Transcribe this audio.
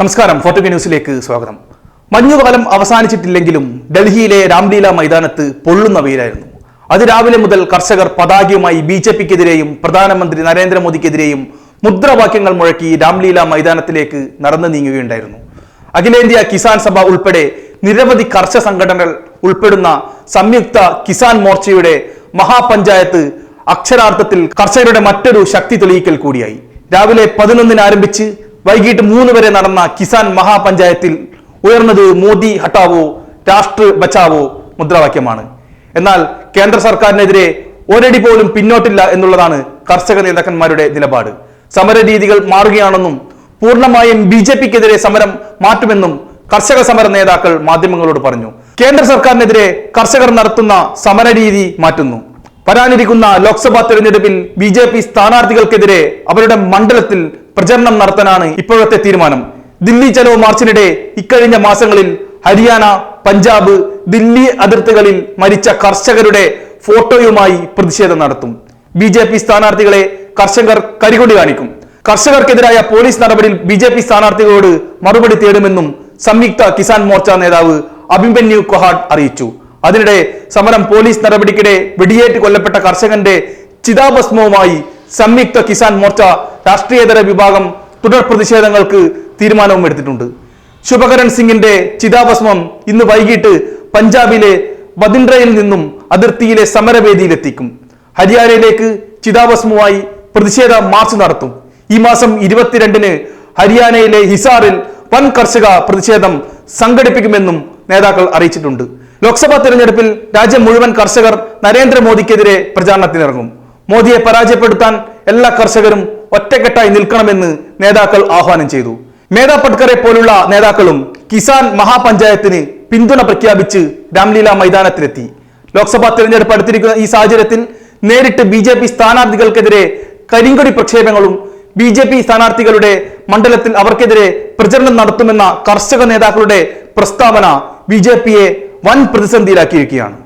നമസ്കാരം ഫോട്ടോ ന്യൂസിലേക്ക് സ്വാഗതം. മഞ്ഞുകാലം അവസാനിച്ചിട്ടില്ലെങ്കിലും ഡൽഹിയിലെ രാംലീല മൈതാനത്ത് പൊള്ളുന്ന വെയിലായിരുന്നു അതിരാവിലെ മുതൽ കർഷകർ പതാകയുമായി ബി ജെ പിക്കെതിരെയും പ്രധാനമന്ത്രി നരേന്ദ്രമോദിക്കെതിരെയും മുദ്രാവാക്യങ്ങൾ മുഴക്കി രാംലീല മൈതാനത്തിലേക്ക് നടന്നു നീങ്ങുകയുണ്ടായിരുന്നു. അഖിലേന്ത്യാ കിസാൻ സഭ ഉൾപ്പെടെ നിരവധി കർഷക സംഘടനകൾ ഉൾപ്പെടുന്ന സംയുക്ത കിസാൻ മോർച്ചയുടെ മഹാപഞ്ചായത്ത് അക്ഷരാർത്ഥത്തിൽ കർഷകരുടെ മറ്റൊരു ശക്തി തെളിയിക്കൽ കൂടിയായി. രാവിലെ പതിനൊന്നിന് ആരംഭിച്ച് വൈകിട്ട് മൂന്ന് വരെ നടന്ന കിസാൻ മഹാപഞ്ചായത്തിൽ ഉയർന്നത് മോദി ഹട്ടാവോ രാഷ്ട്ര ബച്ചാവോ മുദ്രാവാക്യമാണ്. എന്നാൽ കേന്ദ്ര സർക്കാരിനെതിരെ ഒരടി പോലും പിന്നോട്ടില്ല എന്നുള്ളതാണ് കർഷക നേതാക്കന്മാരുടെ നിലപാട്. സമര രീതികൾ മാറുകയാണെന്നും പൂർണമായും ബി ജെ പിക്കെതിരെ സമരം മാറ്റുമെന്നും കർഷക സമര നേതാക്കൾ മാധ്യമങ്ങളോട് പറഞ്ഞു. കേന്ദ്ര സർക്കാരിനെതിരെ കർഷകർ നടത്തുന്ന സമര രീതി മാറ്റുന്നു. വരാനിരിക്കുന്ന ലോക്സഭാ തെരഞ്ഞെടുപ്പിൽ ബി ജെ പി സ്ഥാനാർത്ഥികൾക്കെതിരെ അവരുടെ മണ്ഡലത്തിൽ പ്രചരണം നടത്താനാണ് ഇപ്പോഴത്തെ തീരുമാനം. ദില്ലി ചലോ മാർച്ചിനിടെ ഇക്കഴിഞ്ഞ മാസങ്ങളിൽ ഹരിയാന പഞ്ചാബ് ദില്ലി അതിർത്തികളിൽ മരിച്ച കർഷകരുടെ ഫോട്ടോയുമായി പ്രതിഷേധം നടത്തും. ബി ജെ പി സ്ഥാനാർത്ഥികളെ കർഷകർ കരികൊടി കാണിക്കും. കർഷകർക്കെതിരായ പോലീസ് നടപടിയിൽ ബി ജെ പി സ്ഥാനാർത്ഥികളോട് മറുപടി തേടുമെന്നും സംയുക്ത കിസാൻ മോർച്ച നേതാവ് അഭിമന്യു കൊഹാഡ് അറിയിച്ചു. അതിനിടെ സമരം പോലീസ് നടപടിക്കിടെ വെടിയേറ്റ് കൊല്ലപ്പെട്ട കർഷകന്റെ ചിതാഭസ്മവുമായി സംയുക്ത കിസാൻ മോർച്ച രാഷ്ട്രീയതര വിഭാഗം തുടർ പ്രതിഷേധങ്ങൾക്ക് തീരുമാനവും എടുത്തിട്ടുണ്ട്. ശുഭകരൺ സിംഗിന്റെ ചിതാഭസ്മം ഇന്ന് വൈകിട്ട് പഞ്ചാബിലെ ബദിൻഡ്രയിൽ നിന്നും അതിർത്തിയിലെ സമരവേദിയിലെത്തിക്കും. ഹരിയാനയിലേക്ക് ചിതാഭസ്മുമായി പ്രതിഷേധ മാർച്ച് നടത്തും. ഈ മാസം ഇരുപത്തിരണ്ടിന് ഹരിയാനയിലെ ഹിസാറിൽ വൻ കർഷക പ്രതിഷേധം സംഘടിപ്പിക്കുമെന്നും നേതാക്കൾ അറിയിച്ചിട്ടുണ്ട്. ലോക്സഭാ തെരഞ്ഞെടുപ്പിൽ രാജ്യം മുഴുവൻ കർഷകർ നരേന്ദ്രമോദിക്കെതിരെ പ്രചാരണത്തിനിറങ്ങും. മോദിയെ പരാജയപ്പെടുത്താൻ എല്ലാ കർഷകരും ഒറ്റക്കെട്ടായി നിൽക്കണമെന്ന് നേതാക്കൾ ആഹ്വാനം ചെയ്തു. മേധാ പട്കറെ പോലുള്ള നേതാക്കളും കിസാൻ മഹാപഞ്ചായത്തിന് പിന്തുണ പ്രഖ്യാപിച്ച് രാംലീല മൈതാനത്തിലെത്തി. ലോക്സഭാ തെരഞ്ഞെടുപ്പ് അടുത്തിരിക്കുന്ന ഈ സാഹചര്യത്തിൽ നേരിട്ട് ബി ജെ പി സ്ഥാനാർത്ഥികൾക്കെതിരെ കരിങ്കൊടി പ്രക്ഷേപങ്ങളും ബി ജെ പി സ്ഥാനാർത്ഥികളുടെ മണ്ഡലത്തിൽ അവർക്കെതിരെ പ്രചരണം നടത്തുമെന്ന കർഷക നേതാക്കളുടെ പ്രസ്താവന ബി ജെ പിയെ വൻ പ്രതിസന്ധിയിലാക്കിയിരിക്കുകയാണ്.